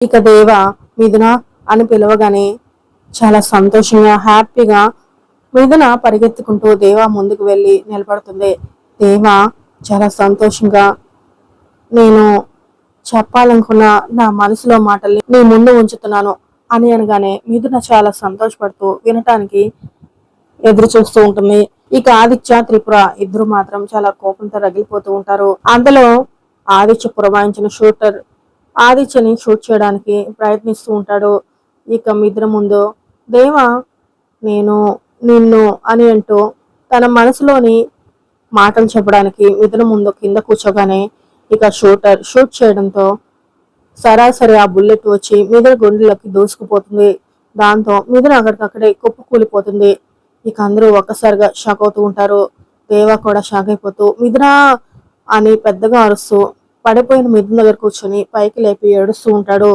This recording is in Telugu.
ఇక దేవ మిథున అని పిలవగానే చాలా సంతోషంగా హ్యాపీగా మిథున పరిగెత్తుకుంటూ దేవ ముందుకు వెళ్ళి నిలబడుతుంది. దేవ చాలా సంతోషంగా నేను చెప్పాలనుకున్న నా మనసులో మాటల్ని నీ ముందు ఉంచుతున్నాను అని అనగానే మిథున చాలా సంతోషపడుతూ వినటానికి ఎదురు చూస్తూ ఉంటుంది. ఇక ఆదిత్య త్రిపుర ఇద్దరు మాత్రం చాలా కోపంతో రగిలిపోతూ ఉంటారు. అందులో ఆదిత్య పురమాయించిన షూటర్ ఆదిత్యని షూట్ చేయడానికి ప్రయత్నిస్తూ ఉంటాడు. ఇక మిద్ర ముందు దేవ నేను నిన్ను అని అంటూ తన మనసులోని మాటలు చెప్పడానికి మిద్ర ముందు కింద కూర్చోగానే ఇక షూటర్ షూట్ చేయడంతో సరాసరి ఆ బుల్లెట్ వచ్చి మిద్ర గుండెలోకి దూసుకుపోతుంది. దాంతో మిథున అక్కడికక్కడే కుప్పకూలిపోతుంది. ఇక అందరూ ఒక్కసారిగా షాక్ అవుతూ ఉంటారు. దేవ కూడా షాక్ అయిపోతూ మిథున అని పెద్దగా అరుస్తూ పడిపోయిన మిథున దగ్గర కూర్చొని పైకి లేపి ఏడుస్తూ ఉంటాడు.